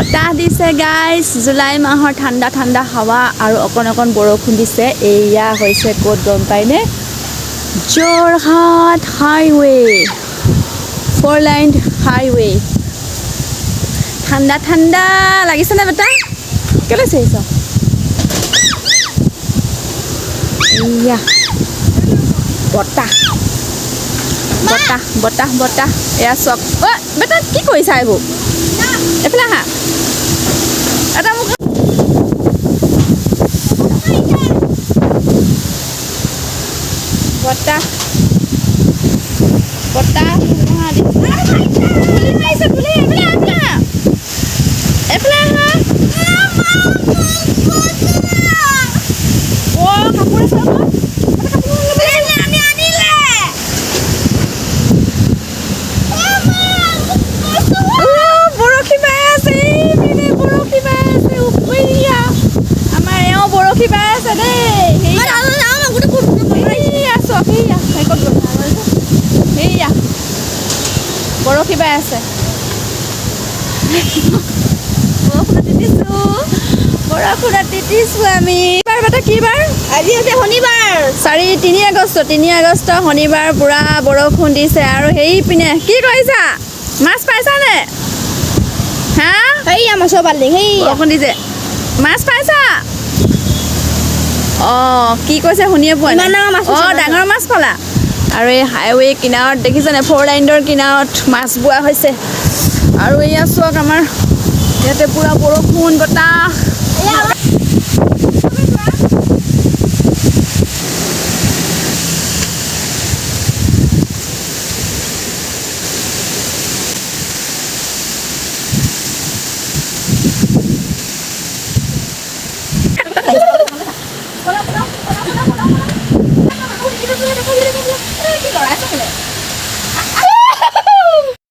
আহিছে গাইজ জুলাই মাহৰ ঠাণ্ডা ঠাণ্ডা হাৱা আৰু অকণ অকণ বৰষুণ দিছে। এয়া হৈছে ক'ত গম পায়নে Jorhat highway. Four line highway. ঠাণ্ডা ঠাণ্ডা। লাগিছেনে বেটা কেলৈ চিৰিছ এয়া। বতাহ। বতাহ বতাহ বতাহ। এয়া চক অ' বেটা কি কৰিছা এইবোৰ? Ha? Eh, pelan tak? Muka. Botah. Botah. বাই আছে। বৰষুণত তিতিছোঁ আমি। বাৰ বেটা কি বাৰ? আজি হৈছে শনিবাৰ। চাৰি তিনি আগষ্ট তিনি আগষ্ট শনিবাৰ পূৰা বৰষুণ দিছে আৰু সেই পিনে কি কৰিছা? মাছ পাইছানে? হা? সেইয়া মাছৰ বাল্টিং সেইয়া বৰষুণ দিছে মাছ পাইছা? অঁ কি কৈছে শুনিয়ে পোৱা নাই। ডাঙৰ মাছ অঁ ডাঙৰ মাছ পালা। আৰু এই হাইৱে কিনাৰত, দেখিছেনে? ফ'ৰ লাইনৰ কিনাৰত মাছ বোৱা হৈছে। আৰু এয়া চাওক আমাৰ। ইয়াতে পূৰা বৰষুণ, বতাহ।